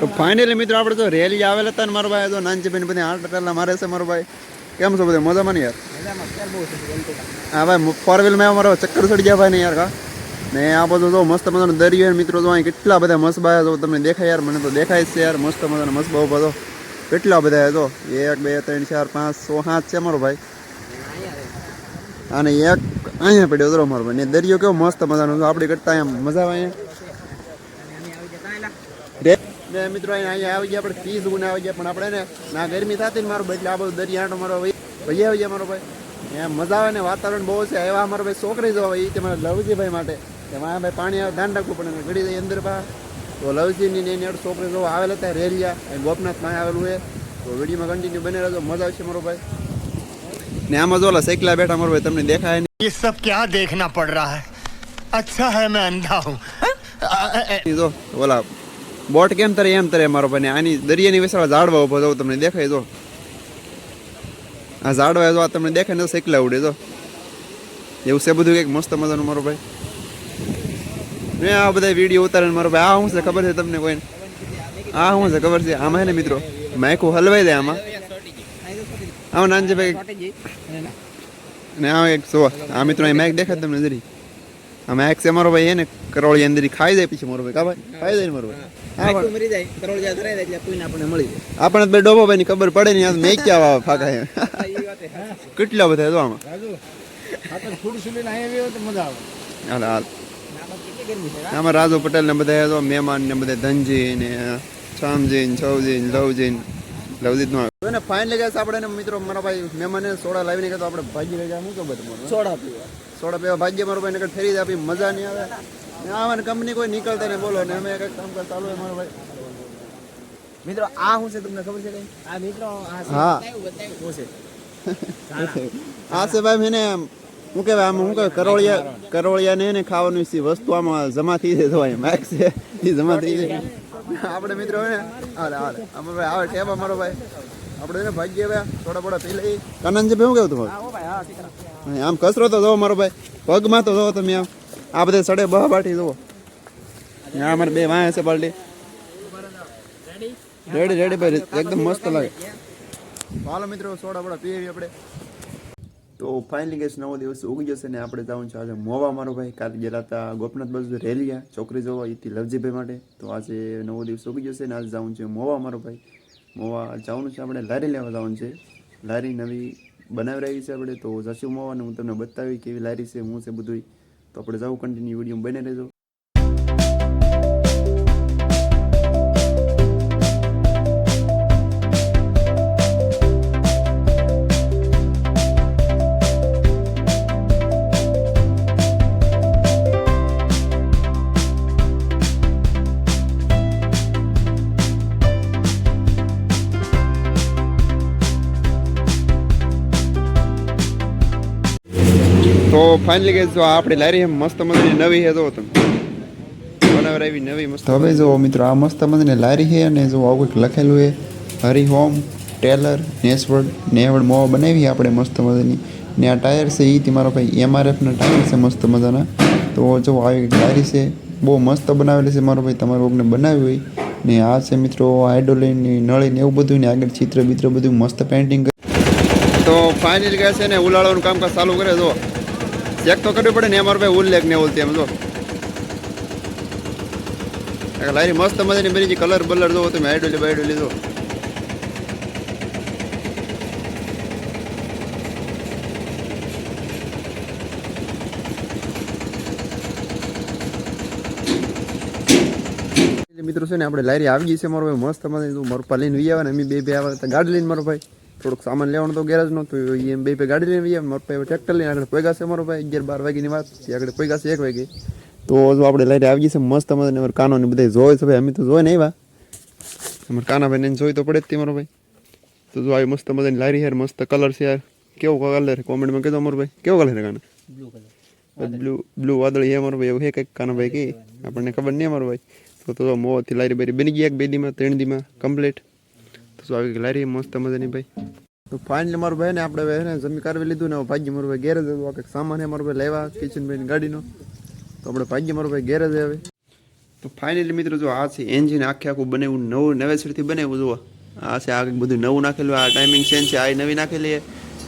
તો ફાઇનલી મિત્રો, આપણે તો રેલી આવેલા હતા ને મારો ભાઈ તો નાનજીભાઈ બધી આઠ ટકા મારે છે મારો ભાઈ. કેમ છો બધા? મજામાં ને યાર? હા ભાઈ ફોર વ્હીલમાં મારો ચક્કર ચડી ગયા ભાઈ ને યાર કા ને આ બધું જો મસ્ત મજાનો દરિયો મિત્રો, જો અહીં કેટલા બધા મસબા જો તમને દેખાય યાર, મને તો દેખાય છે યાર, મસ્ત મજાનો મસબા ઊભા તો કેટલા બધા હતો એક, બે, ત્રણ, ચાર, પાંચ, સો, સાત છે મારો ભાઈ. અને એક અહીંયા પડ્યો હતો મારો ભાઈ. ને દરિયો કેવો મસ્ત મજાનો આપણે કરતા અહીંયા મજા આવે અહીંયા. ને મિત્રો અહીંયા અહીંયા આવી ગયા આપણે ત્રીસ ગુણે આવી ગયા પણ આપણે ને ના ગરમી થતી ને મારો ભાઈ એટલે આ બધું દરિયા આંટો મારો ભાઈ ભાઈ આવી ગયા મારો ભાઈ એમ મજા આવે ને વાતાવરણ બહુ છે એવા મારો ભાઈ છોકરી જો એ તમારા લવજીભાઈ માટે એમાં ભાઈ પાણી આવે ધ્યાન રાખવું પડે ને ઘડી જાય અંદર પા તો લવજીની ને એની અડ છોકરી જો આવેલા હતા રેલિયા અહીં ગોપનાથ માં આવેલું છે તો વિડીયોમાં કન્ટિન્યુ બને રહેજો મજા આવશે મારો ભાઈ ને આમાં જો ઓલા સાયકલા બેઠા મારો ભાઈ તમને દેખાય નહીં ये सब क्या देखना पड़ रहा है अच्छा है मैं अंधा हूँ ઈ જો ઓલા બોટ કેમ તરે એમ તરે મારો ભાઈ આની દરિયાની વિશાળ ઝાડવા ઊભો જો તમને દેખાય જો. આ ઝાડવા જો આ તમને દેખાય ને તો ઉડે જો. એવું છે બધું કંઈક મસ્ત મજાનું મારો ભાઈ. મેં આ બધા વીડિયો ઉતારે મારો ભાઈ આ શું છે ખબર છે તમને કોઈને? આ શું છે ખબર છે? આમાં હે ને મિત્રો માયકું હલવાઈ દે આમાં. આમાં નાનજીભાઈ ને આ એક જો આ મિત્રો અહીં માઇક દેખાય તમને જરી. આ માઇક છે મારો ભાઈ એને કરોળી અંદર ખાઈ જાય પછી મારો ભાઈ કા ભાઈ? ખાઈ જાય ને મારો ભાઈ. બે ડોબો ભાઈ ની ખબર પડે ને મેં ક્યાં આવે ફાકા એમ. એ વાત હે. કેટલા બધા જો આમાં? તો આમાં કેટલી ગરમી છે આમાં રાજુ પટેલ ને બધા જો મહેમાન ને બધા ધનજી ને શામજી ને છવજી ને લવજી ને. લવજીત નો અને ફાઇન લગાસ આપણે મિત્રો મારા ભાઈ મહેમાન સોડા લાવીને કે તો આપણે ભાજી લઈ ગયા. શું ખબર તમારે સોડા પીવા. સોડા પીવા ભાગ્ય મારો ભાઈ નકર ફેરી જ આપી મજા નહીં આવે. ને આવા ને કંપની કોઈ નીકળતા ને બોલો. ને અમે કંઈક કામ ચાલુ હોય મારો ભાઈ. મિત્રો આ શું છે તમને ખબર છે કઈ? આ મિત્રો આ. હા. બતાવ્યું, બતાવ્યું. શું છે? આ છે ભાઈ મેને હું કહેવાય આમ હું કહેવાય કરોળિયા કરોળિયા ને ખાવાનું વસ્તુ આમાં જમા થઈ જાય તો છે એ જમા થઈ જાય. આપણે મિત્રો ને હાલે હાલે. આમાં ભાઈ આવે ટેબા મારો ભાઈ. આપણે એને ભાગ્ય ભાઈ થોડા થોડા પી લઈ કનનજી ભાઈ શું કેવું હા ઓ ભાઈ હા સીકરા તમારે આમ કસરો તો જોવો મારો ભાઈ. પગમાં તો જોવો તમે આમ. આ બધે સડે બહ બાટી જોવો. આ અમારે બે વાંહે છે પાલટી રેડી રેડી ભાઈ. એકદમ મસ્ત લાગે. હાલો મિત્રો સોડા બોડા પીવી આપણે. તો ફાઇનલી ગેસ નવો દિવસ ઉગી જશે ને આપણે જવાનું છે આજે મોવા મારો ભાઈ. કાલે ગયેલા હતા ગોપનાથ બાજુ રેલિયા છોકરી જોવા એથી લવજીભાઈ માટે. તો આજે નવો દિવસ ઉગી જશે ને આજે જવાનું છે મોવા મારો ભાઈ. મોવા જવાનું છે આપણે, લારી લેવા જવાનું છે. લારી નવી બનાવી રહી છે આપણે. તો જશું મોવાને હું તમને બતાવી કેવી લારી છે હું છે બધું તો આપણે જવું કન્ટિન્યુ વીડિયો બને રહેજો. તો ફાઇનલી ગેસ જો આપણી લારી એમ મસ્ત મજાની નવી છે જો તમે બનાવરાવી નવી મસ્ત હવે જો મિત્રો આ મસ્ત મજાની લારી છે અને જો આવું કંઈક લખેલું છે હરિહોમ ટેલર નેસવર્ડ નેવડ મોવા બનાવી આપણે મસ્ત મજાની. ને આ ટાયર છે એ તમારો ભાઈ એમઆરએફના ટાયર છે મસ્ત મજાના. તો જો આવી કંઈક લારી છે બહુ મસ્ત બનાવેલી છે મારો ભાઈ તમારું કોકને બનાવી હોય. ને આ છે મિત્રો હાઇડ્રોલિનની નળી ને એવું બધું ને આગળ ચિત્ર બિત્ર બધું મસ્ત પેન્ટિંગ તો ફાઇનલ ગયા છે ને ઉલાળવાનું કામકાજ ચાલુ કરે જો. ચેક તો કરવી પડે ને અમારો ભાઈ ઉલ્લેખ ને ઓલતી એમ જો. લારી મસ્ત મજાની બની કલર બલર જો, તમે આઈડોલી બાઈડોલી જો એટલે મિત્રો છે ને, આપણે લારી આવી ગઈ છે, મારો ભાઈ. મસ્ત મજા તું મારું પા લઈને વી આવે ને અમે બે બે આવે ગાડી લઈને મારો ભાઈ. થોડુંક સામાન લેવાનું તો ગેરેજ નો તો એમ બે બે ગાડી લઈને આવીએ આવે મારો ભાઈ ટ્રેક્ટર લઈને આગળ પોઈ ગાશે મારો ભાઈ અગિયાર બાર વાગ્યાની વાત છે આગળ પોઈ ગાશે એક વાગે. તો જો આપણે લઈને આવી જશે છે મસ્ત મજાની અમારે કાનો ને બધા જોવે છે ભાઈ અમે તો જોઈ નહીં વા અમારે કાના ભાઈને જોઈ તો પડે જ તે મારો ભાઈ. તો જો આવી મસ્ત મજાની લારી યાર મસ્ત કલર છે યાર. કેવો કલર કોમેન્ટમાં કહેજો અમારો ભાઈ. કેવો colour Kana? Blue colour blue blue વાદળી મારો ભાઈ એવું છે કંઈક કાના ભાઈ કે? આપણને ખબર નહીં અમારો ભાઈ. તો તો મોથી લારી બારી બની ગઈ એક બે દીમાં ત્રણ દીમાં કમ્પ્લીટ તો આવી ગઈ લારી મસ્ત મજાની ભાઈ. તો ફાઇનલી મારો ભાઈ ને આપણે ભાઈ ને જમી કારવી લીધું ને હવે ભાગ્ય મારો ભાઈ ગેરેજ હતું. કંઈક સામાન મારો ભાઈ લેવા કિચન ભાઈ ગાડીનો. તો આપણે ભાગ્ય મારો ભાઈ ગેરેજ આવે તો ફાઇનલી મિત્રો જો આ છે એન્જિન આખે આખું બનાવ્યું નવું નવેસરથી બનાવ્યું જુઓ. આ છે આ બધું નવું નાખેલું આ ટાઈમિંગ ચેન્જ છે આ નવી નાખેલી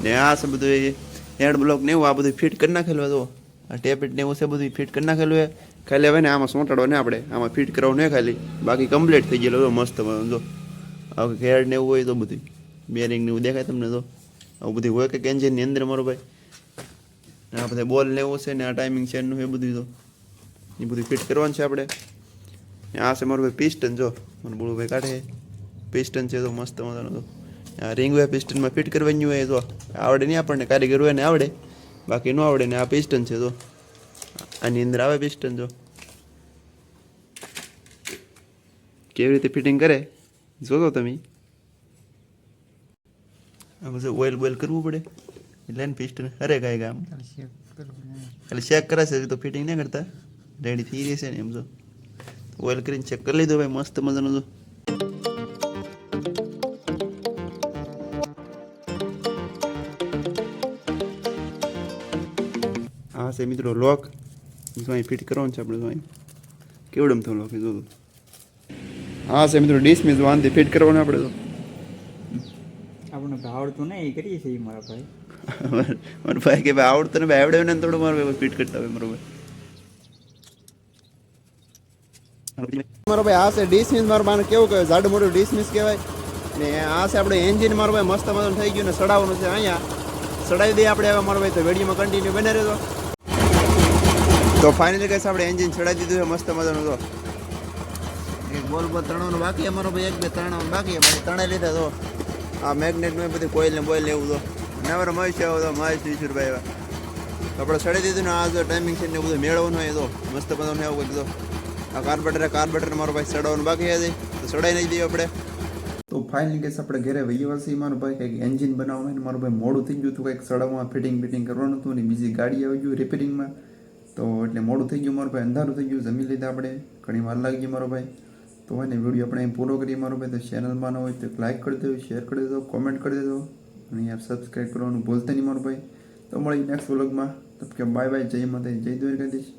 ને આ છે બધું હેડ બ્લોક ને એવું આ બધું ફિટ કરી નાખેલું જુઓ. આ ટેપેટ ને એવું છે બધું ફિટ કરી નાખેલું છે. ખાલી હવે ને આમાં સોંટાડો ને આપણે. આમાં ફિટ કરાવું નહીં ખાલી. બાકી કમ્પ્લીટ થઈ ગયેલું મસ્ત જો આવું ઘેર ને એવું હોય તો બધું. બેરિંગ ને એવું દેખાય તમને તો. આવું બધું હોય કંઈક એન્જિનની અંદર મારો ભાઈ. આ બધા બોલ ને એવો છે ને આ ટાઈમિંગ છે એનું એ બધું તો. એ બધું ફિટ કરવાનું છે આપણે. ને આ છે મારું ભાઈ પિસ્ટન જો. મને બોલું, ભાઈ, કાઢે. પિસ્ટન છે તો મસ્ત મજાનો તો. આ રિંગ હોય પિસ્ટનમાં ફિટ કરવાની હોય તો. આવડે નહીં આપણને, કારીગર હોય ને આવડે. બાકી ન આવડે ને આ પિસ્ટન છે તો. આની અંદર આવે પિસ્ટન જો. કેવી રીતે ફિટિંગ કરે? જોતો તમે. આ બધું ઓઇલ બોઇલ કરવું પડે. એટલે ને પિસ્ટન અરે કાંઈ કામ. ખાલી ચેક કરાશે તો ફિટિંગ નહીં કરતા. રેડી થઈ રહેશે ને એમ જો. ઓઇલ કરીને ચેક કરી લીધો ભાઈ મસ્ત મજાનું જો. આ છે મિત્રો લોક જો અહીં ફિટ કરવાનું છે આપણે જો અહીં. કેવડમ થયું લોક જો તો. હા છે મિત્રો ડીશ મેં જો ફિટ કરવાનું આપણે તો. આપણને આવડતું નહીં એ કરીએ છીએ મારા ભાઈ. મારો ભાઈ કે ભાઈ આવડતું ને ભાઈ આવડે ને થોડું મારું ભાઈ ફિટ કરતા હોય મારો ભાઈ. મારો ભાઈ આ છે ડિસમિસ મારો બાને કેવું કહેવાય? જાડું મોટું ડિસમિસ કહેવાય? ને આ છે આપણે એન્જિન મારો ભાઈ મસ્ત મજાનું થઈ ગયું ને સડાવવાનું છે અહીંયા. સડાવી દઈએ આપણે હવે મારો ભાઈ તો વેડીમાં કન્ટિન્યુ બને રહેતો તો ફાઇનલી કહીશ આપણે એન્જિન ચડાવી દીધું છે મસ્ત મજાનું તો. બોલ બોલ તણવાનું બાકી અમારો ભાઈ, એક બે ત્રણ બાકી. અમારે ત્રણે લીધા તો આ મેગ્નેટ ને બધી કોઈલ ને બોઈલ એવું તો. નવરો મહેશ આવો તો, મહેશ ઈશ્વરભાઈ આવ્યા. આપણે સડી દીધું ને આ જો ટાઈમિંગ છે ને બધું મેળવવાનું હોય તો. મસ્ત બધાને એવું તો. આ કાર્બેટર કાર્બેટર મારો ભાઈ સડાવવાનું બાકી છે તો સડાઈ નહીં દઈએ આપણે. તો ફાઇનલી કેસ આપણે ઘરે વહી વર્ષથી મારો ભાઈ. કંઈક એન્જિન બનાવવાનું મારું ભાઈ મોડું થઈ ગયું હતું. કંઈક સડાવવામાં ફિટિંગ ફિટિંગ કરવાનું હતું ને બીજી ગાડી આવી ગયું રિપેરિંગમાં તો એટલે મોડું થઈ ગયું મારું ભાઈ. અંધારું થઈ ગયું. જમી લીધા આપણે. ઘણી વાર લાગી ગઈ મારો ભાઈ. તો એને વીડિયો આપણે અહીં પૂરો કરીએ. મારો ભાઈ તો ચેનલમાં ન હોય તો લાઈક કરી દેજો શેર કરી દેજો કોમેન્ટ કરી દેજો. અને યાર સબસ્ક્રાઈબ કરવાનું ભૂલતા નહીં મારો ભાઈ. તો મળી નેક્સ્ટ વ્લોગમાં તો કે બાય બાય જય માતા જય દ્વારકાધીશ.